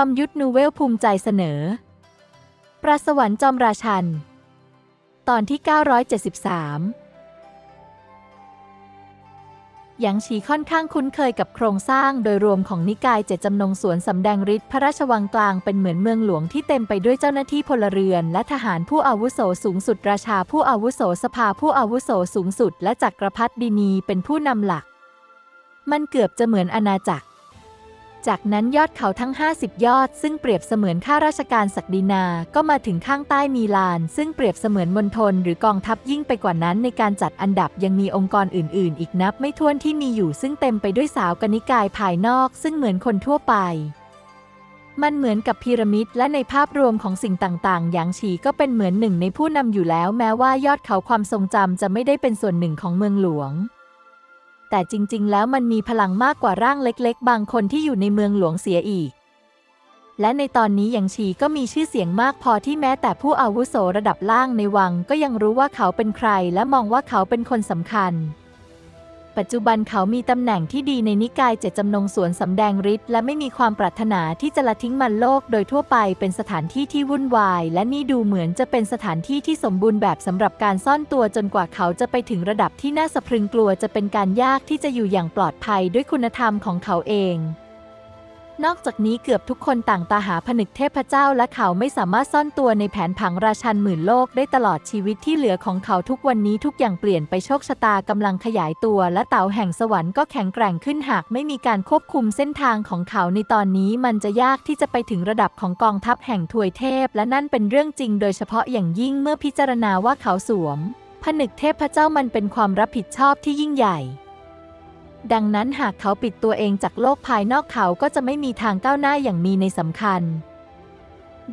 จอมยุทธนูเวลภูมิใจเสนอ ปราสวรรค์จอมราชัน ตอนที่ 973หยางฉีค่อนข้างคุ้นเคยกับโครงสร้างโดยรวมของนิกายเจ็ดจำนงสวนสำแดงฤทธิ์พระราชวังกลางเป็นเหมือนเมืองหลวงที่เต็มไปด้วยเจ้าหน้าที่พลเรือน และทหารผู้อาวุโสสูงสุดราชาผู้อาวุโสสภาผู้อาวุโสสูงสุด และจักรพรรดินีเป็นผู้นำหลัก มันเกือบจะเหมือนอาณาจักร จากนั้นยอดเขาทั้ง 50 ยอด ซึ่งเปรียบเสมือนข้าราชการศักดินา ก็มาถึงข้างใต้มีลาน ซึ่งเปรียบเสมือนมณฑลหรือกองทัพยิ่งไปกว่านั้นในการจัดอันดับยังมีองค์กรอื่น ๆ อีกนับไม่ถ้วนที่มีอยู่ซึ่งเต็มไปด้วยสาวกนิกายภายนอก ซึ่งเหมือนคนทั่วไปมันเหมือนกับพีระมิดและในภาพรวมของสิ่งต่างๆอย่างฉีก็เป็นเหมือนหนึ่งในผู้นำอยู่แล้ว แม้ว่ายอดเขาความทรงจำจะไม่ได้เป็นส่วนหนึ่งของเมืองหลวง แต่จริง ๆ แล้วมันมีพลังมากกว่าร่างเล็ก ๆ บางคนที่อยู่ในเมืองหลวงเสียอีก และในตอนนี้อย่างชีก็มีชื่อเสียงมากพอที่แม้แต่ผู้อาวุโสระดับล่างในวังก็ยังรู้ว่าเขาเป็นใครและมองว่าเขาเป็นคนสำคัญ ปัจจุบันเขามีตำแหน่งที่ดีในนิกายเจ็ดจำนงสวนสำแดงฤทธิ์และไม่มีความปรารถนาที่จะละทิ้งมันโลก โดยทั่วไปเป็นสถานที่ที่วุ่นวาย และนี่ดูเหมือนจะเป็นสถานที่ที่สมบูรณ์แบบสำหรับการซ่อนตัวจนกว่าเขาจะไปถึงระดับที่น่าสะพรึงกลัวจะเป็นการยากที่จะอยู่อย่างปลอดภัยด้วยคุณธรรมของเขาเอง นอกจากนี้เกือบทุกคนต่างตาหาผนึกเทพเจ้าและเขาไม่สามารถซ่อนตัวในแผนผังราชันหมื่นโลกได้ตลอดชีวิตที่เหลือของเขาทุกวันนี้ทุกอย่างเปลี่ยนไปโชคชะตากำลังขยายตัวและเต่าแห่งสวรรค์ก็แข็งแกร่งขึ้นหากไม่มีการควบคุมเส้นทางของเขาในตอนนี้มันจะยากที่จะไปถึงระดับของกองทัพแห่งถวยเทพ และนั่นเป็นเรื่องจริงโดยเฉพาะอย่างยิ่งเมื่อพิจารณาว่าเขาสวมผนึกเทพเจ้ามันเป็นความรับผิดชอบที่ยิ่งใหญ่ ดังนั้นหากเขาปิดตัวเองจากโลกภายนอกเขาก็จะไม่มีทางก้าวหน้าอย่างมีในสำคัญ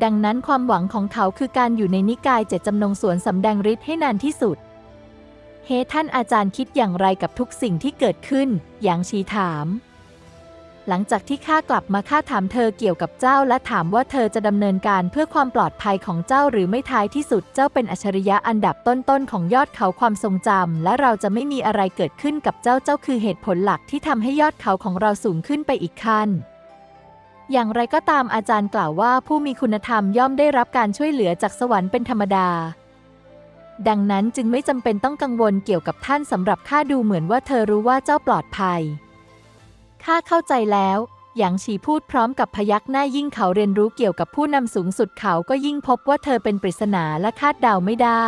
ดังนั้นความหวังของเขาคือการอยู่ในนิกายเจ็ดจำนงสวนสำแดงฤทธิ์ให้นานที่สุด เฮท่านอาจารย์คิดอย่างไรกับทุกสิ่งที่เกิดขึ้น อย่างชีถาม หลังจากที่ข้ากลับมาข้าถามเธอเกี่ยวกับเจ้า และถามว่าเธอจะดำเนินการเพื่อความปลอดภัยของเจ้าหรือไม่ท้ายที่สุดเจ้าเป็นอัจฉริยะอันดับต้นๆของยอดเขาความทรงจำและเราจะไม่มีอะไรเกิดขึ้นกับเจ้าเจ้าคือเหตุผลหลักที่ทำให้ยอดเขาของเราสูงขึ้นไปอีกขั้นอย่างไรก็ตามอาจารย์กล่าวว่าผู้มีคุณธรรมย่อมได้รับการช่วยเหลือจากสวรรค์เป็นธรรมดา ดังนั้นจึงไม่จำเป็นต้องกังวลเกี่ยวกับท่านสำหรับข้าดูเหมือนว่าเธอรู้ว่าเจ้าปลอดภัย ข้าเข้าใจแล้วหยางฉีพูดพร้อมกับพยักหน้ายิ่งเขาเรียนรู้เกี่ยวกับผู้นำสูงสุดเขาก็ยิ่งพบว่าเธอเป็นปริศนาและคาดเดาไม่ได้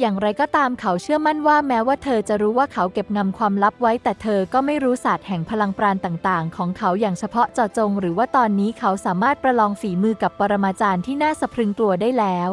อย่างไรก็ตามเขาเชื่อมั่นว่าแม้ว่าเธอจะรู้ว่าเขาเก็บงำความลับไว้ แต่เธอก็ไม่รู้ศาสตร์แห่งพลังปราณต่างๆ ของเขาอย่างเฉพาะเจาะจง หรือว่าตอนนี้เขาสามารถประลองฝีมือกับปรมาจารย์ที่น่าสะพรึงกลัวได้แล้ว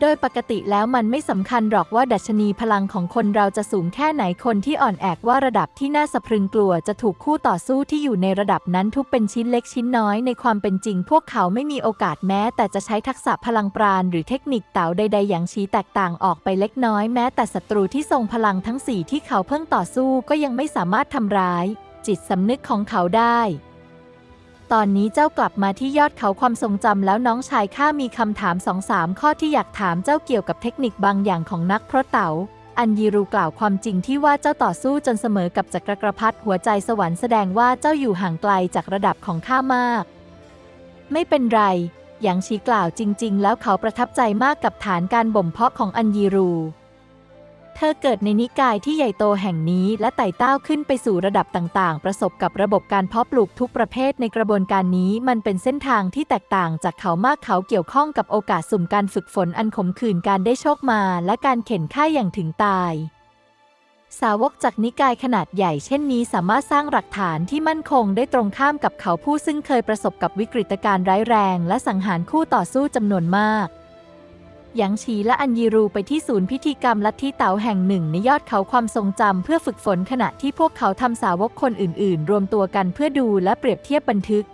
โดยปกติแล้วมันไม่สำคัญหรอกว่าดัชนีพลังของคนเราจะสูงแค่ไหนคนที่อ่อนแอกว่าระดับที่น่าสะพรึงกลัวจะถูกคู่ต่อสู้ที่อยู่ในระดับนั้นทุบเป็นชิ้นเล็กชิ้นน้อยในความเป็นจริง พวกเขาไม่มีโอกาสแม้ แต่จะใช้ทักษะพลังปราณหรือเทคนิคเต๋าใด ๆ อย่างชี้แตกต่างออกไปเล็กน้อยแม้ แต่ศัตรูที่ทรงพลังทั้งสี่ที่เขาเพิ่งต่อสู้ก็ยังไม่สามารถทำร้าย จิตสำนึกของเขาได้ ตอนนี้เจ้ากลับมาที่ยอดเขาความทรงจำแล้วน้องชายข้ามีคำถามสองสามข้อที่อยากถามเจ้าเกี่ยวกับเทคนิคบางอย่างของนักพราะเต๋าอันยีรูกล่าวความจริงที่ว่าเจ้าต่อสู้จนเสมอกับจักรกรพรรดิหัวใจสวรรค์แสดงว่าเจ้าอยู่ห่างไกลจากระดับของข้ามาก ไม่เป็นไรหยางชีกล่าวจริง ๆ แล้วเขาประทับใจมากกับฐานการบ่มเพาะของอันยีรู เธอเกิดในนิกายที่ใหญ่โตแห่งนี้ และไต่เต้าขึ้นไปสู่ระดับต่าง ๆ ประสบกับระบบการเพาะปลูกทุกประเภทในกระบวนการนี้ มันเป็นเส้นทางที่แตกต่างจากเขามากเขาเกี่ยวข้องกับโอกาสสุ่มการฝึกฝนอันขมขื่นการได้โชคมา และการเข็นฆ่าอย่างถึงตาย สาวกจากนิกายขนาดใหญ่เช่นนี้สามารถสร้างหลักฐานที่มั่นคงได้ตรงข้ามกับเขาผู้ซึ่งเคยประสบกับวิกฤตการณ์ร้ายแรง และสังหารคู่ต่อสู้จำนวนมาก หยางฉีและอันยีรูไปที่ศูนย์พิธีกรรมลัทธิเต๋าแห่งหนึ่งในยอดเขาความทรงจำเพื่อฝึกฝนขณะที่พวกเขาทำสาวกคนอื่น ๆ รวมตัวกันเพื่อดูและเปรียบเทียบบันทึก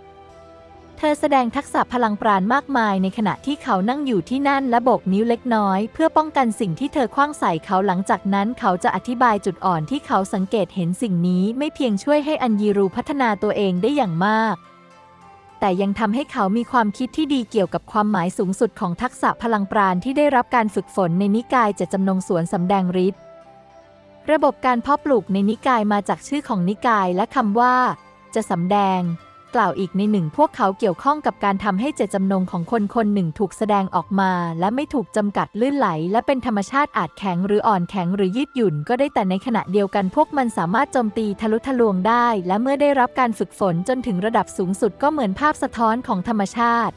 เธอแสดงทักษะพลังปราณมากมายในขณะที่เขานั่งอยู่ที่นั่นและโบกนิ้วเล็กน้อย เพื่อป้องกันสิ่งที่เธอคว้างใส่เขาหลังจากนั้นเขาจะอธิบายจุดอ่อนที่เขาสังเกตเห็นสิ่งนี้ไม่เพียงช่วยให้อันยีรูพัฒนาตัวเองได้อย่างมาก แต่ยังทำให้เขามีความคิดที่ดีเกี่ยวกับความหมายสูงสุดของทักษะพลังปราณที่ได้รับการฝึกฝนในนิกายจะจำนงสวนสำแดงฤทธิ์ระบบการเพาะปลูกในนิกายมาจากชื่อของนิกายและคำว่า จะสำแดง กล่าวอีกในหนึ่งพวกเขาเกี่ยวข้องกับการทำให้เจตจำนงของคนคนหนึ่งถูกแสดงออกมา และไม่ถูกจำกัดลื่นไหล และเป็นธรรมชาติอาจแข็งหรืออ่อนแข็งหรือยืดหยุ่นก็ได้แต่ในขณะเดียวกันพวกมันสามารถโจมตีทะลุทะลวงได้ และเมื่อได้รับการฝึกฝนจนถึงระดับสูงสุดก็เหมือนภาพสะท้อนของธรรมชาติ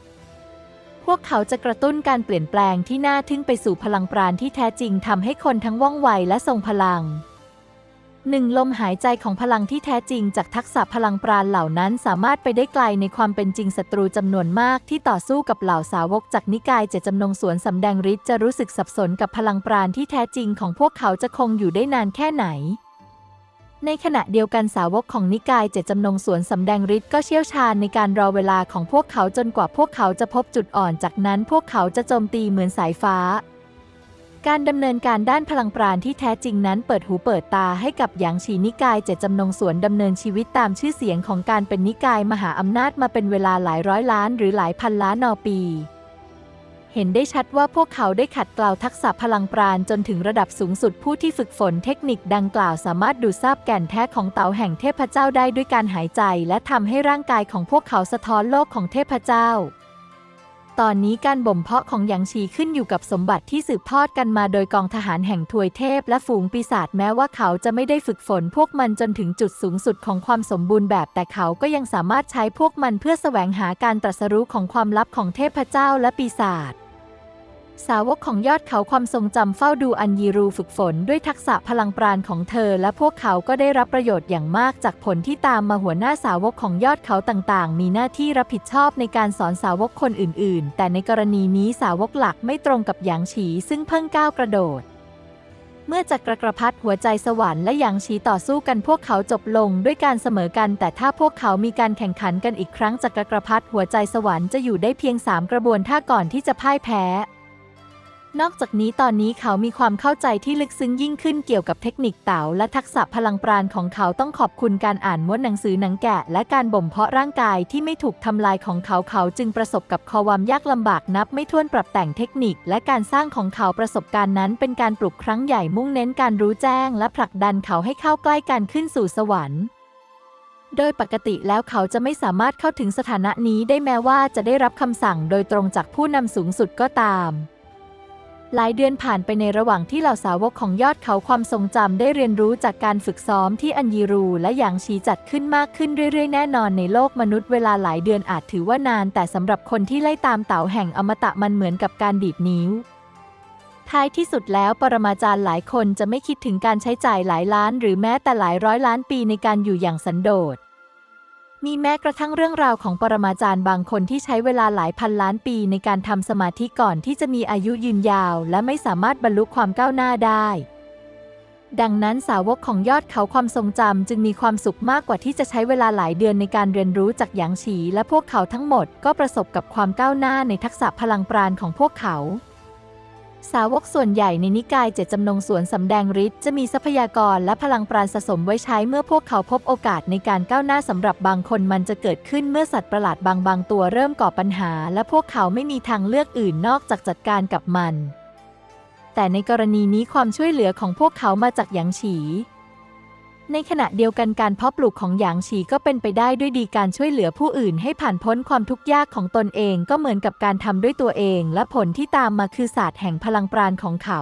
พวกเขาจะกระตุ้นการเปลี่ยนแปลงที่น่าทึ่งไปสู่พลังปราณที่แท้จริงทำให้คนทั้งว่องไวและทรงพลัง หนึ่งลมหายใจของพลังที่แท้จริงจากทักษะพลังปราณเหล่านั้นสามารถไปได้ไกลในความเป็นจริงศัตรูจำนวนมากที่ต่อสู้กับเหล่าสาวกจากนิกายเจตจำนงสวนสำแดงฤทธิ์จะรู้สึกสับสนกับพลังปราณที่แท้จริงของพวกเขาจะคงอยู่ได้นานแค่ไหน ในขณะเดียวกันสาวกของนิกายเจตจำนงสวนสำแดงฤทธิ์ก็เชี่ยวชาญในการรอเวลาของพวกเขาจนกว่าพวกเขาจะพบจุดอ่อนจากนั้นพวกเขาจะโจมตีเหมือนสายฟ้า การดำเนินการด้านพลังปราณที่แท้จริงนั้นเปิดหูเปิดตาให้กับหยางฉีนิกายเจจำนงสวนดำเนินชีวิตตามชื่อเสียงของการเป็นนิกายมหาอำนาจมาเป็นเวลาหลายร้อยล้านหรือหลายพันล้านนอปี เห็นได้ชัดว่าพวกเขาได้ขัดเกลาทักษะพลังปราณจนถึงระดับสูงสุดผู้ที่ฝึกฝนเทคนิคดังกล่าวสามารถดูดซาบแก่นแท้ของเต๋าแห่งเทพเจ้าได้ด้วยการหายใจ และทำให้ร่างกายของพวกเขาสะท้อนโลกของเทพเจ้า ตอนนี้การบ่มเพาะของหยางชีขึ้นอยู่กับสมบัติที่สืบทอดกันมาโดยกองทหารแห่งทวยเทพและฝูงปีศาจแม้ว่าเขาจะไม่ได้ฝึกฝนพวกมันจนถึงจุดสูงสุดของความสมบูรณ์แบบ แต่เขาก็ยังสามารถใช้พวกมันเพื่อแสวงหาการตรัสรู้ของความลับของเทพเจ้าและปีศาจ สาวกของยอดเขาความทรงจำเฝ้าดูอันยีรูฝึกฝนด้วยทักษะพลังปราณของเธอ และพวกเขาก็ได้รับประโยชน์อย่างมากจากผลที่ตามมาหัวหน้าสาวกของยอดเขาต่างๆ มีหน้าที่รับผิดชอบในการสอนสาวกคนอื่น ๆ แต่ในกรณีนี้สาวกหลักไม่ตรงกับหยางฉี ซึ่งเพิ่งก้าวกระโดด เมื่อจักรกระพัดหัวใจสวรรค์และหยางฉีต่อสู้กันพวกเขาจบลงด้วยการเสมอกัน แต่ถ้าพวกเขามีการแข่งขันกันอีกครั้งจักรกระพัดหัวใจสวรรค์จะอยู่ได้เพียงสามกระบวนท่าก่อนที่จะพ่ายแพ้ นอกจากนี้ตอนนี้เขามีความเข้าใจที่ลึกซึ้งยิ่งขึ้นเกี่ยวกับเทคนิคเต๋าและทักษะพลังปราณของเขาต้องขอบคุณการอ่านม้วนหนังสือหนังแกะ และการบ่มเพาะร่างกายที่ไม่ถูกทำลายของเขาเขาจึงประสบกับความยากลำบากนับ ไม่ถ้วนปรับแต่งเทคนิค และการสร้างของเขาประสบการณ์นั้น เป็นการปลุกครั้งใหญ่มุ่งเน้นการรู้แจ้ง และผลักดันเขาให้เข้าใกล้การขึ้นสู่สวรรค์โดยปกติแล้วเขาจะไม่สามารถเข้าถึงสถานะนี้ได้แม้ว่าจะได้รับคำสั่งโดยตรงจากผู้นำสูงสุดก็ตาม หลายเดือนผ่านไปในระหว่างที่เหล่าสาวกของยอดเขาความทรงจำได้เรียนรู้จากการฝึกซ้อมที่อันยีรูและหยางชีจัดขึ้นมากขึ้นเรื่อยๆ แน่นอนในโลกมนุษย์เวลาหลายเดือนอาจถือว่านาน แต่สำหรับคนที่ไล่ตามเต๋าแห่งอมตะมันเหมือนกับการดีดนิ้ว ท้ายที่สุดแล้วปรมาจารย์หลายคนจะไม่คิดถึงการใช้จ่ายหลายล้าน หรือแม้แต่หลายร้อยล้านปีในการอยู่อย่างสันโดษ มีแม้กระทั่งเรื่องราวของปรมาจารย์บางคนที่ใช้เวลาหลายพันล้านปีในการทำสมาธิก่อนที่จะมีอายุยืนยาว และไม่สามารถบรรลุความก้าวหน้าได้ ดังนั้นสาวกของยอดเขาความทรงจำจึงมีความสุขมากกว่าที่จะใช้เวลาหลายเดือนในการเรียนรู้จากหยางฉี และพวกเขาทั้งหมดก็ประสบกับความก้าวหน้าในทักษะพลังปราณของพวกเขา สาวกส่วนใหญ่ในนิกายเจตจำนงสวนสำแดงฤทธิ์จะมีทรัพยากรและพลังปราณสะสมไว้ใช้เมื่อพวกเขาพบโอกาสในการก้าวหน้าสำหรับบางคนมันจะเกิดขึ้นเมื่อสัตว์ประหลาดบางบางตัวเริ่มก่อปัญหา และพวกเขาไม่มีทางเลือกอื่นนอกจากจัดการกับมัน แต่ในกรณีนี้ความช่วยเหลือของพวกเขามาจากหยางฉี ในขณะเดียวกันการเพาะปลูกของหยางฉีก็เป็นไปได้ด้วยดีการช่วยเหลือผู้อื่นให้ผ่านพ้นความทุกข์ยากของตนเองก็เหมือนกับการทำด้วยตัวเอง และผลที่ตามมาคือศาสตร์แห่งพลังปราณของเขา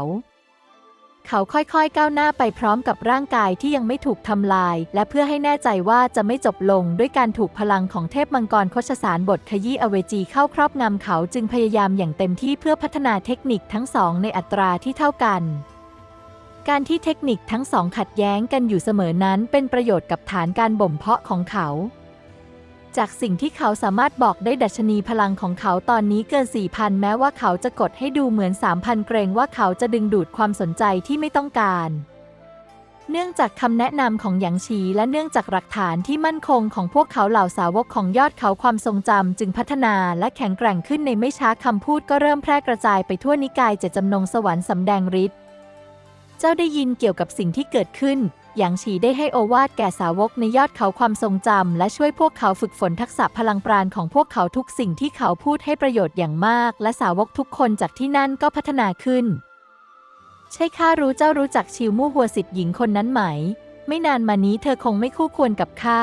เขาค่อยๆก้าวหน้าไปพร้อมกับร่างกายที่ยังไม่ถูกทำลาย และเพื่อให้แน่ใจว่าจะไม่จบลงด้วยการถูกพลังของเทพมังกรโคชสารบทขยี้อเวจีเข้าครอบงำเขาจึงพยายามอย่างเต็มที่เพื่อพัฒนาเทคนิคทั้งสองในอัตราที่เท่ากัน การที่เทคนิคทั้งสองขัดแย้งกันอยู่เสมอนั้นเป็นประโยชน์กับฐานการบ่มเพาะของเขา จากสิ่งที่เขาสามารถบอกได้ดัชนีพลังของเขาตอนนี้เกิน 4,000 แม้ว่าเขาจะกดให้ดูเหมือน 3,000 เกรงว่าเขาจะดึงดูดความสนใจที่ไม่ต้องการ เนื่องจากคำแนะนำของหยางชีและเนื่องจากหลักฐานที่มั่นคงของพวกเขาเหล่าสาวกของยอดเขาความทรงจำจึงพัฒนาและแข็งแกร่งขึ้นในไม่ช้าคำพูดก็เริ่มแพร่กระจายไปทั่วนิกายเจตจำนงสวรรค์สำแดงฤทธิ์ เจ้าได้ยินเกี่ยวกับสิ่งที่เกิดขึ้น หยางฉีได้ให้โอวาทแก่สาวกในยอดเขาความทรงจำและช่วยพวกเขาฝึกฝนทักษะพลังปราณของพวกเขาทุกสิ่งที่เขาพูดให้ประโยชน์อย่างมาก และสาวกทุกคนจากที่นั่นก็พัฒนาขึ้น ใช่ข้ารู้เจ้ารู้จักชิวมู่หัวสิทธิ์หญิงคนนั้นไหม ไม่นานมานี้เธอคงไม่คู่ควรกับข้า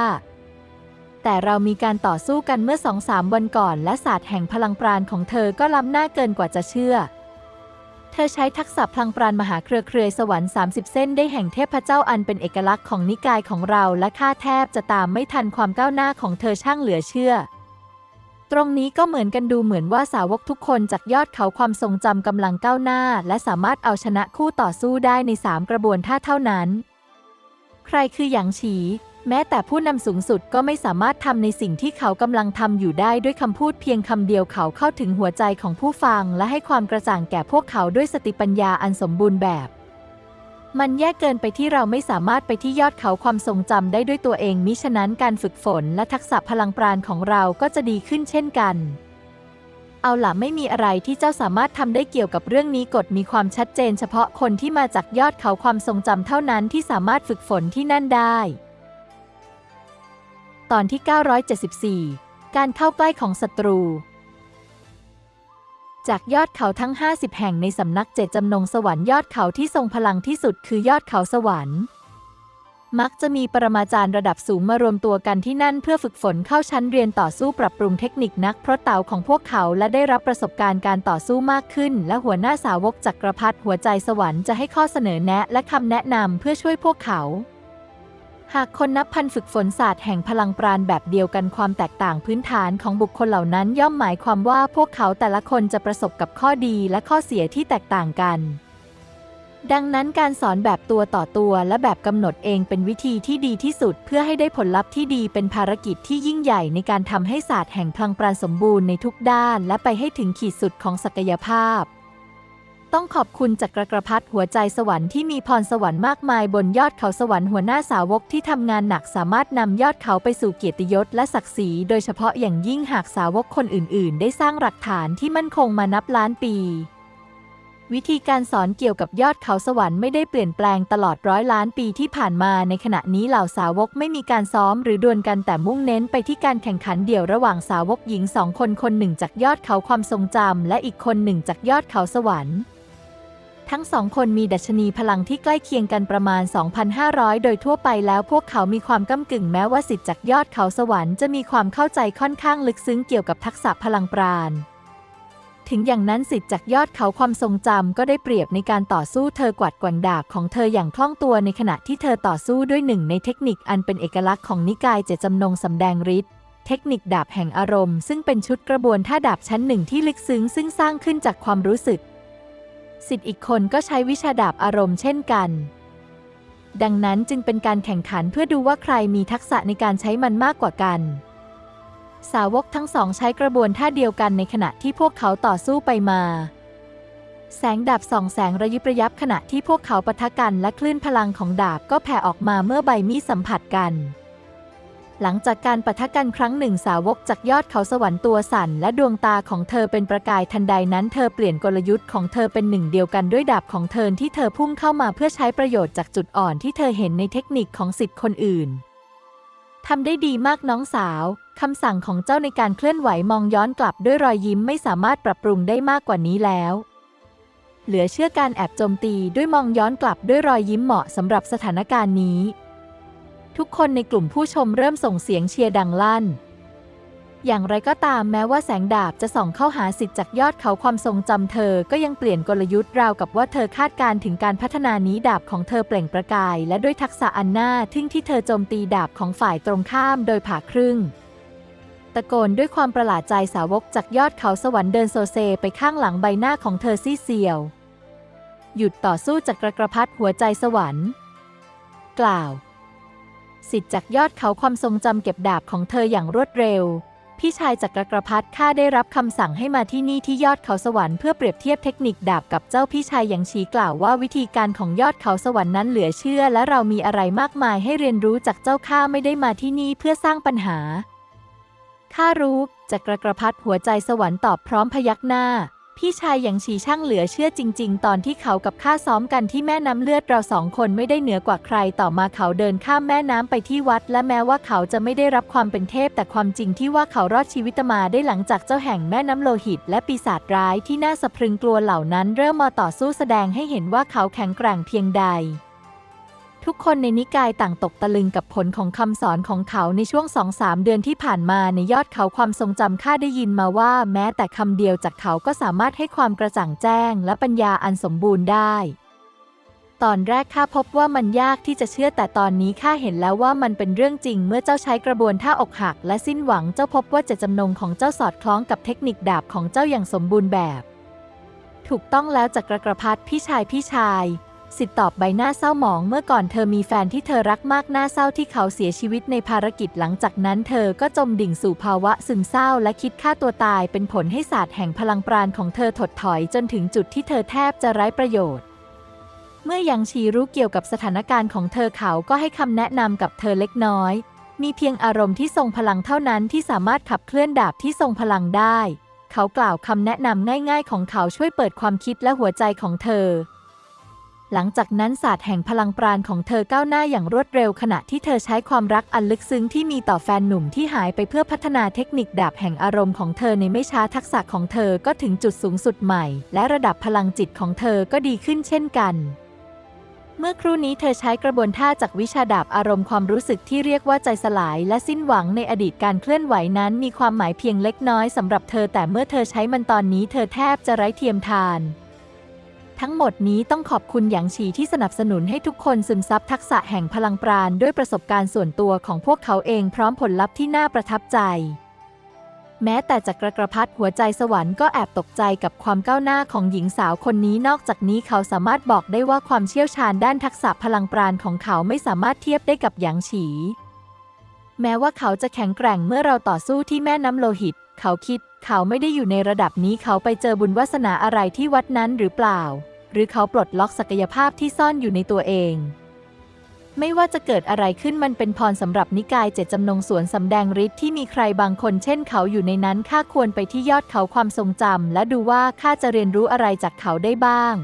แต่เรามีการต่อสู้กันเมื่อสองสามวันก่อน และศาสตร์แห่งพลังปราณของเธอก็ล้ำหน้าเกินกว่าจะเชื่อ เธอใช้ทักษะพลังปราณมหาเครือเครือสวรรค์ 30 เส้นได้แห่งเทพเจ้าอันเป็นเอกลักษณ์ของนิกายของเราและข้าแทบจะตามไม่ทันความก้าวหน้าของเธอช่างเหลือเชื่อ ตรงนี้ก็เหมือนกันดูเหมือนว่าสาวกทุกคนจากยอดเขาความทรงจำกำลังก้าวหน้า และสามารถเอาชนะคู่ต่อสู้ได้ในสามกระบวนท่าเท่านั้น ใครคือหยางฉี แม้แต่ผู้นำสูงสุดก็ไม่สามารถทำในสิ่งที่เขากำลังทำอยู่ได้ด้วยคำพูดเพียงคำเดียวเขาเข้าถึงหัวใจของผู้ฟัง และให้ความกระจ่างแก่พวกเขาด้วยสติปัญญาอันสมบูรณ์แบบ มันแย่เกินไปที่เราไม่สามารถไปที่ยอดเขาความทรงจำได้ด้วยตัวเองมิฉะนั้นการฝึกฝนและทักษะพลังปราณของเราก็จะดีขึ้นเช่นกันเอาล่ะไม่มีอะไรที่เจ้าสามารถทำได้เกี่ยวกับเรื่องนี้กฎมีความชัดเจนเฉพาะคนที่มาจากยอดเขาความทรงจำเท่านั้นที่สามารถฝึกฝนที่นั่นได้ ตอนที่ 974 การเข้าใกล้ของศัตรู จากยอดเขาทั้ง 50 แห่งในสำนักเจ็ดจำนงสวรรค์ยอดเขาที่ทรงพลังที่สุดคือยอดเขาสวรรค์ มักจะมีปรมาจารย์ระดับสูงมารวมตัวกันที่นั่นเพื่อฝึกฝนเข้าชั้นเรียนต่อสู้ปรับปรุงเทคนิคนัก เพราะเต่าของพวกเขาและได้รับประสบการณ์การต่อสู้มากขึ้น และหัวหน้าสาวกจักรพรรดิหัวใจสวรรค์จะให้ข้อเสนอแนะและคำแนะนำเพื่อช่วยพวกเขา หากคนนับพันฝึกฝนศาสตร์แห่งพลังปราณแบบเดียวกันความแตกต่างพื้นฐานของบุคคลเหล่านั้นย่อมหมายความว่าพวกเขาแต่ละคนจะประสบกับข้อดีและข้อเสียที่แตกต่างกัน ดังนั้นการสอนแบบตัวต่อตัวและแบบกำหนดเองเป็นวิธีที่ดีที่สุด เพื่อให้ได้ผลลัพธ์ที่ดีเป็นภารกิจที่ยิ่งใหญ่ในการทำให้ศาสตร์แห่งพลังปราณสมบูรณ์ในทุกด้าน และไปให้ถึงขีดสุดของศักยภาพ ต้องขอบคุณจักรกรพัฒหัวใจสวรรค์ที่มีพรสวรรค์มากมายบนยอดเขาสวรรค์หัวหน้าสาวกที่ทำงานหนักสามารถนำยอดเขาไปสู่เกียรติยศและศักดิ์ศรีโดยเฉพาะอย่างยิ่งหากสาวกคนอื่น ๆ ได้สร้างหลักฐานที่มั่นคงมานับล้านปี วิธีการสอนเกี่ยวกับยอดเขาสวรรค์ไม่ได้เปลี่ยนแปลงตลอดร้อยล้านปีที่ผ่านมาในขณะนี้เหล่าสาวกไม่มีการซ้อมหรือดวลกันแต่มุ่งเน้นไปที่การแข่งขันเดี่ยวระหว่างสาวกหญิงสองคนคนหนึ่งจากยอดเขาความทรงจำและอีกคนหนึ่งจากยอดเขาสวรรค์ ทั้งสองคนมีดัชนีพลังที่ใกล้เคียงกันประมาณ 2,500 โดยทั่วไปแล้วพวกเขามีความก้ากึ่งแม้ว่าสิทธิ์จากยอดเขาสวรรค์จะมีความเข้าใจค่อนข้างลึกซึ้งเกี่ยวกับทักษะพลังปราณ ถึงอย่างนั้นสิทธิ์จากยอดเขาความทรงจำก็ได้เปรียบในการต่อสู้เธอกวาดกวางดาบของเธออย่างคล่องตัวในขณะที่เธอต่อสู้ด้วยหนึ่งในเทคนิคอันเป็นเอกลักษณ์ของนิกายเจจำนงสำแดงฤทธิ์เทคนิคดาบแห่งอารมณ์ ซึ่งเป็นชุดกระบวนท่าดาบชั้นหนึ่งที่ลึกซึ้งซึ่งสร้างขึ้นจากความรู้สึก สิทธิ์อีกคนก็ใช้วิชาดาบอารมณ์เช่นกัน ดังนั้นจึงเป็นการแข่งขันเพื่อดูว่าใครมีทักษะในการใช้มันมากกว่ากัน สาวกทั้งสองใช้กระบวนท่าเดียวกันในขณะที่พวกเขาต่อสู้ไปมา แสงดาบส่องแสงระยิบระยับขณะที่พวกเขาปะทะกันและคลื่นพลังของดาบก็แผ่ออกมาเมื่อใบมีดสัมผัสกัน หลังจากการปะทะกันครั้งหนึ่งสาวกจากยอดเขาสวรรค์ตัวสั่น และดวงตาของเธอเป็นประกายทันใดนั้นเธอเปลี่ยนกลยุทธ์ของเธอเป็นหนึ่งเดียวกันด้วยดาบของเธอที่เธอพุ่งเข้ามาเพื่อใช้ประโยชน์จากจุดอ่อนที่เธอเห็นในเทคนิคของสิทธิ์คนอื่นทำได้ดีมากน้องสาว คำสั่งของเจ้าในการเคลื่อนไหวมองย้อนกลับด้วยรอยยิ้มไม่สามารถปรับปรุงได้มากกว่านี้แล้ว เหลือเชื่อการแอบโจมตีด้วยมองย้อนกลับด้วยรอยยิ้มเหมาะสำหรับสถานการณ์นี้ ทุกคนในกลุ่มผู้ชมเริ่มส่งเสียงเชียร์ดังลั่น อย่างไรก็ตามแม้ว่าแสงดาบจะส่องเข้าหาสิทธิ์จากยอดเขาความทรงจำเธอก็ยังเปลี่ยนกลยุทธ์ราวกับว่าเธอคาดการถึงการพัฒนานี้ดาบของเธอเปล่งประกาย และด้วยทักษะอันน่าทึ่งที่เธอโจมตีดาบของฝ่ายตรงข้ามโดยผ่าครึ่งตะโกนด้วยความประหลาดใจสาวกจากยอดเขาสวรรค์เดินโซเซไปข้างหลังใบหน้าของเธอซี่เซียว หยุดต่อสู้จากกระกระพัดหัวใจสวรรค์ กล่าว สิทธิ์จากยอดเขาความทรงจำเก็บดาบของเธออย่างรวดเร็ว พี่ชายจากกระกระพัดข้าได้รับคำสั่งให้มาที่นี่ที่ยอดเขาสวรรค์เพื่อเปรียบเทียบเทคนิคดาบกับเจ้าพี่ชายอย่างชี้กล่าวว่าวิธีการของยอดเขาสวรรค์นั้นเหลือเชื่อ และเรามีอะไรมากมายให้เรียนรู้จากเจ้าข้าไม่ได้มาที่นี่เพื่อสร้างปัญหาข้ารู้จากกระกระพัดหัวใจสวรรค์ตอบพร้อมพยักหน้า พี่ชายอย่างฉีช่างเหลือเชื่อจริง ๆ ตอนที่เขากับข้าซ้อมกันที่แม่น้ำเลือดเราสองคนไม่ได้เหนือกว่าใครต่อมาเขาเดินข้ามแม่น้ำไปที่วัด และแม้ว่าเขาจะไม่ได้รับความเป็นเทพ แต่ความจริงที่ว่าเขารอดชีวิตมาได้หลังจากเจ้าแห่งแม่น้ำโลหิต และปีศาจร้ายที่น่าสะพรึงกลัวเหล่านั้น เริ่มมาต่อสู้แสดงให้เห็นว่าเขาแข็งแกร่งเพียงใด ทุกคนในนิกายต่างตกตะลึงกับผลของคำสอนของเขาในช่วงสองสามเดือนที่ผ่านมาในยอดเขาความทรงจำข้าได้ยินมาว่า แม้แต่คำเดียวจากเขาก็สามารถให้ความกระจ่างแจ้ง และปัญญาอันสมบูรณ์ได้ ตอนแรกข้าพบว่ามันยากที่จะเชื่อแต่ตอนนี้ข้าเห็นแล้วว่ามันเป็นเรื่องจริง เมื่อเจ้าใช้กระบวนท่าอกหัก และสิ้นหวังเจ้าพบว่าจตจำนงของเจ้าสอดคล้องกับเทคนิคดาบของเจ้าอย่างสมบูรณ์แบบ ถูกต้องแล้วจากกระกระพัดพี่ชายพี่ชาย สิทธิ์ตอบใบหน้าเศร้าหมองเมื่อก่อนเธอมีแฟนที่เธอรักมากหน้าเศร้าที่เขาเสียชีวิตในภารกิจหลังจากนั้นเธอก็จมดิ่งสู่ภาวะซึมเศร้าและคิดฆ่าตัวตายเป็นผลให้ศาสตร์แห่งพลังปราณของเธอถดถอยจนถึงจุดที่เธอแทบจะไร้ประโยชน์เมื่อยังชีรู้เกี่ยวกับสถานการณ์ของเธอเขาก็ให้คำแนะนำกับเธอเล็กน้อย มีเพียงอารมณ์ที่ทรงพลังเท่านั้นที่สามารถขับเคลื่อนดาบที่ทรงพลังได้ เขากล่าวคำแนะนำง่ายๆ ของเขาช่วยเปิดความคิดและหัวใจของเธอ หลังจากนั้นศาสตร์แห่งพลังปราณของเธอก้าวหน้าอย่างรวดเร็วขณะที่เธอใช้ความรักอันลึกซึ้งที่มีต่อแฟนหนุ่มที่หายไปเพื่อพัฒนาเทคนิคดาบแห่งอารมณ์ของเธอในไม่ช้าทักษะของเธอก็ถึงจุดสูงสุดใหม่ และระดับพลังจิตของเธอก็ดีขึ้นเช่นกันเมื่อครู่นี้เธอใช้กระบวนท่าจากวิชาดาบอารมณ์ความรู้สึกที่เรียกว่าใจสลายและสิ้นหวังในอดีตการเคลื่อนไหวนั้นมีความหมายเพียงเล็กน้อยสำหรับเธอแต่เมื่อเธอใช้มันตอนนี้เธอแทบจะไร้เทียมทาน ทั้งหมดนี้ต้องขอบคุณหยางฉีที่สนับสนุนให้ทุกคนซึมซับทักษะแห่งพลังปราณด้วยประสบการณ์ส่วนตัวของพวกเขาเองพร้อมผลลัพธ์ที่น่าประทับใจ แม้แต่จักรกระพัดหัวใจสวรรค์ก็แอบตกใจกับความก้าวหน้าของหญิงสาวคนนี้นอกจากนี้เขาสามารถบอกได้ว่าความเชี่ยวชาญด้านทักษะพลังปราณของเขาไม่สามารถเทียบได้กับหยางฉี แม้ว่าเขาจะแข็งแกร่งเมื่อเราต่อสู้ที่แม่น้ำโลหิต เขาคิด เขาไม่ได้อยู่ในระดับนี้เขาไปเจอบุญวาสนาอะไรที่วัดนั้นหรือเปล่า หรือเขาปลดล็อกศักยภาพที่ซ่อนอยู่ในตัวเอง ไม่ว่าจะเกิดอะไรขึ้นมันเป็นพรสำหรับนิกายเจ็ดจำนงสวนสำแดงฤทธิ์ที่มีใครบางคนเช่นเขาอยู่ในนั้นข้าควรไปที่ยอดเขาความทรงจำและดูว่าข้าจะเรียนรู้อะไรจากเขาได้บ้าง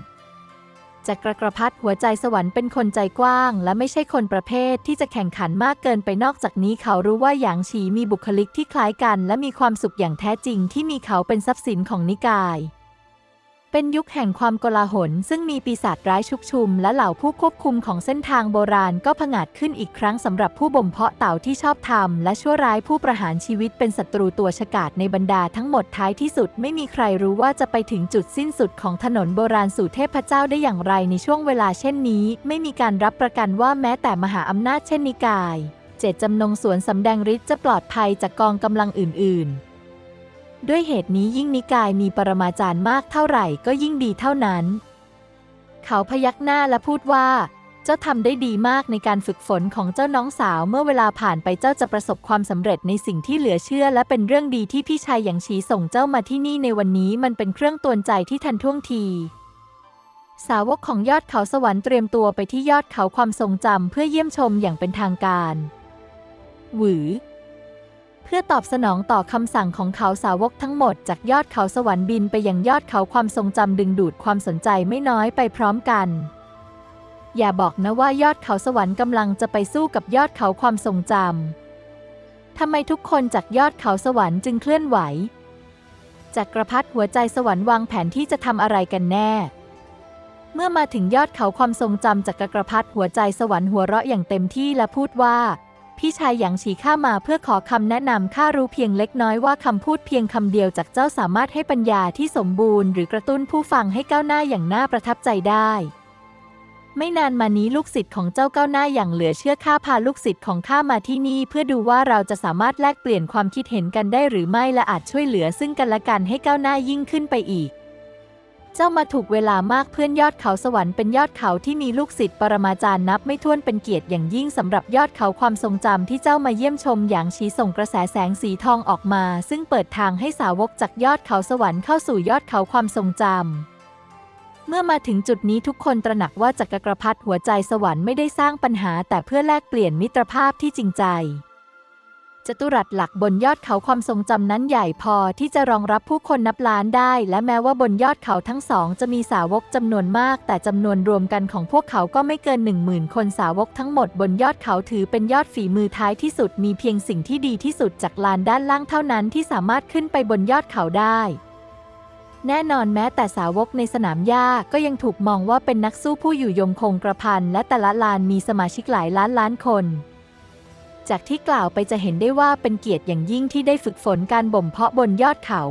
จากกระกรพัดหัวใจสวรรค์เป็นคนใจกว้าง และไม่ใช่คนประเภทที่จะแข่งขันมากเกินไปนอกจากนี้เขารู้ว่าหยางฉีมีบุคลิกที่คล้ายกัน และมีความสุขอย่างแท้จริงที่มีเขาเป็นทรัพย์สินของนิกาย เป็นยุคแห่งความโกลาหล ซึ่งมีปีศาจร้ายชุกชุม และเหล่าผู้ควบคุมของเส้นทางโบราณก็ผงาดขึ้นอีกครั้งสำหรับผู้บ่มเพาะเต่าที่ชอบทำและชั่วร้ายผู้ประหารชีวิตเป็นศัตรูตัวฉกาจในบรรดาทั้งหมดท้ายที่สุดไม่มีใครรู้ว่าจะไปถึงจุดสิ้นสุดของถนนโบราณสู่เทพเจ้าได้อย่างไรในช่วงเวลาเช่นนี้ ไม่มีการรับประกันว่าแม้แต่มหาอำนาจเช่นนิกายเจตจำนงสวนสำแดงฤทธิ์จะปลอดภัยจากกองกำลังอื่น ๆ ด้วยเหตุนี้ยิ่งนิกายมีปรมาจารย์มากเท่าไหร่ก็ยิ่งดีเท่านั้น เขาพยักหน้าและพูดว่า เจ้าทำได้ดีมากในการฝึกฝนของเจ้าน้องสาวเมื่อเวลาผ่านไปเจ้าจะประสบความสำเร็จในสิ่งที่เหลือเชื่อ และเป็นเรื่องดีที่พี่ชายอย่างชีส่งเจ้ามาที่นี่ในวันนี้มันเป็นเครื่องตวนใจที่ทันท่วงทีสาวกของยอดเขาสวรรค์เตรียมตัวไปที่ยอดเขาความทรงจำเพื่อเยี่ยมชมอย่างเป็นทางการ หวือ พื่อตอบสนองต่อคำสั่งของเขาสาวกทั้งหมดจากยอดเขาสวรรค์บินไปยังยอดเขาความทรงจำดึงดูดความสนใจไม่น้อยไปพร้อมกัน อย่าบอกนะว่ายอดเขาสวรรค์กำลังจะไปสู้กับยอดเขาความทรงจำทำไมทุกคนจากยอดเขาสวรรค์จึงเคลื่อนไหวจากระพัดหัวใจสวรรค์วางแผนที่จะทำอะไรกันแน่ เมื่อมาถึงยอดเขาความทรงจำจากระพัดหัวใจสวรรค์หัวเราะอย่างเต็มที่และพูดว่า พี่ชายหยางฉีข้ามาเพื่อขอคำแนะนำข้ารู้เพียงเล็กน้อยว่าคำพูดเพียงคำเดียวจากเจ้าสามารถให้ปัญญาที่สมบูรณ์หรือกระตุ้นผู้ฟังให้ก้าวหน้าอย่างน่าประทับใจได้ ไม่นานมานี้ลูกศิษย์ของเจ้าก้าวหน้าอย่างเหลือเชื่อข้าพาลูกศิษย์ของข้ามาที่นี่ เพื่อดูว่าเราจะสามารถแลกเปลี่ยนความคิดเห็นกันได้หรือไม่และอาจช่วยเหลือซึ่งกันและกันให้ก้าวหน้ายิ่งขึ้นไปอีก เจ้ามาถูกเวลามากเพื่อนยอดเขาสวรรค์เป็นยอดเขาที่มีลูกศิษย์ปรมาจารย์นับไม่ถ้วนเป็นเกียรติอย่างยิ่งสำหรับยอดเขาความทรงจำที่เจ้ามาเยี่ยมชมอย่างชี้ส่งกระแสแสงสีทองออกมา ซึ่งเปิดทางให้สาวกจากยอดเขาสวรรค์เข้าสู่ยอดเขาความทรงจำเมื่อมาถึงจุดนี้ทุกคนตระหนักว่าจักรกรพัดหัวใจสวรรค์ไม่ได้สร้างปัญหาแต่เพื่อแลกเปลี่ยนมิตรภาพที่จริงใจ จตุรัสหลักบนยอดเขาความทรงจำนั้นใหญ่พอที่จะรองรับผู้คนนับล้านได้ และแม้ว่าบนยอดเขาทั้งสองจะมีสาวกจำนวนมาก แต่จำนวนรวมกันของพวกเขาก็ไม่เกินหนึ่งหมื่นคนสาวกทั้งหมดบนยอดเขาถือเป็นยอดฝีมือท้ายที่สุดมีเพียงสิ่งที่ดีที่สุดจากลานด้านล่างเท่านั้นที่สามารถขึ้นไปบนยอดเขาได้แน่นอนแม้แต่สาวกในสนามหญ้าก็ยังถูกมองว่าเป็นนักสู้ผู้อยู่ยงคงกระพันและแต่ละลานมีสมาชิกหลายล้านล้านคน จากที่กล่าวไปจะเห็นได้ว่าเป็นเกียรติอย่างยิ่งที่ได้ฝึกฝนการบ่มเพาะบนยอดเขา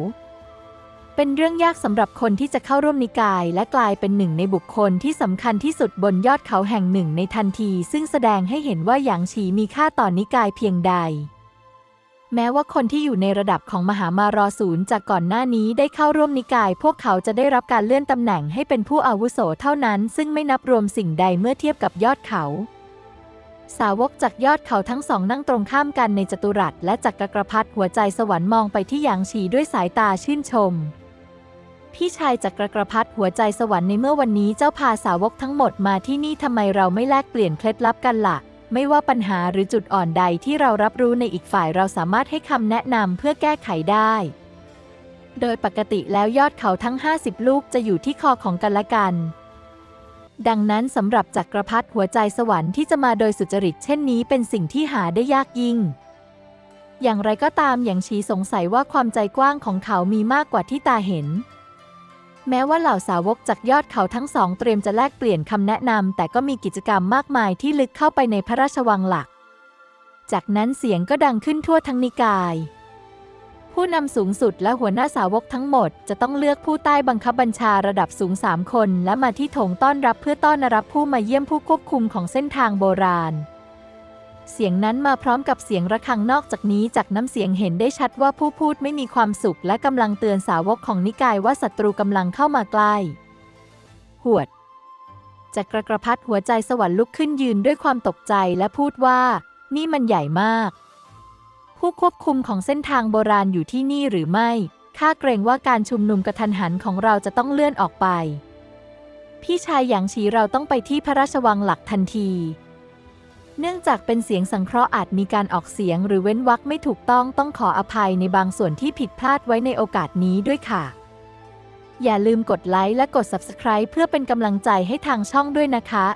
เป็นเรื่องยากสำหรับคนที่จะเข้าร่วมนิกาย และกลายเป็นหนึ่งในบุคคลที่สำคัญที่สุดบนยอดเขาแห่งหนึ่งในทันที ซึ่งแสดงให้เห็นว่าหยางฉีมีค่าต่อนนิกายเพียงใดแม้ว่าคนที่อยู่ในระดับของมหามารอศูนย์จากก่อนหน้านี้ได้เข้าร่วมนิกาย พวกเขาจะได้รับการเลื่อนตำแหน่งให้เป็นผู้อาวุโสเท่านั้น ซึ่งไม่นับรวมสิ่งใดเมื่อเทียบกับยอดเขา สาวกจากยอดเขาทั้งสองนั่งตรงข้ามกันในจัตุรัสและจักรกรพัดหัวใจสวรรค์มองไปที่หยางฉีด้วยสายตาชื่นชม พี่ชายจักรกรพัดหัวใจสวรรค์ในเมื่อวันนี้เจ้าพาสาวกทั้งหมดมาที่นี่ทำไมเราไม่แลกเปลี่ยนเคล็ดลับกันละ่ะ ไม่ว่าปัญหาหรือจุดอ่อนใดที่เรารับรู้ในอีกฝ่ายเราสามารถให้คำแนะนำเพื่อแก้ไขได้โดยปกติแล้วยอดเขาทั้ง 50 ลูกจะอยู่ที่คอของกันและกัน ดังนั้นสำหรับจักรพรรดิหัวใจสวรรค์ที่จะมาโดยสุจริตเช่นนี้เป็นสิ่งที่หาได้ยากยิ่ง อย่างไรก็ตามอย่างชีสงสัยว่าความใจกว้างของเขามีมากกว่าที่ตาเห็น แม้ว่าเหล่าสาวกจากยอดเขาทั้งสองเตรียมจะแลกเปลี่ยนคำแนะนำแต่ก็มีกิจกรรมมากมายที่ลึกเข้าไปในพระราชวังหลัก จากนั้นเสียงก็ดังขึ้นทั่วทั้งนิกาย ผู้นำสูงสุดและหัวหน้าสาวกทั้งหมด จะต้องเลือกผู้ใต้บังคับบัญชาระดับสูงสามคน และมาที่โถงต้อนรับเพื่อต้อนรับผู้มาเยี่ยมผู้ควบคุมของเส้นทางโบราณ เสียงนั้นมาพร้อมกับเสียงระฆังนอกจากนี้จากน้ำเสียงเห็นได้ชัดว่าผู้พูดไม่มีความสุข และกำลังเตือนสาวกของนิกายว่าศัตรูกำลังเข้ามาใกล้ หวดจักรกรพัดหัวใจสวรรค์ลุกขึ้นยืนด้วยความตกใจและพูดว่า นี่มันใหญ่มาก ผู้ควบคุมของเส้นทางโบราณอยู่ที่นี่หรือไม่ข้าเกรงว่าการชุมนุมกระทันหันของเราจะต้องเลื่อนออกไป พี่ชายหยางฉีเราต้องไปที่พระราชวังหลักทันที เนื่องจากเป็นเสียงสังเคราะห์อาจมีการออกเสียงหรือเว้นวรรคไม่ถูกต้องต้องขออภัยในบางส่วนที่ผิดพลาดไว้ในโอกาสนี้ด้วยค่ะ อย่าลืมกดไลค์และกด Subscribe เพื่อเป็นกำลังใจให้ทางช่องด้วยนะคะ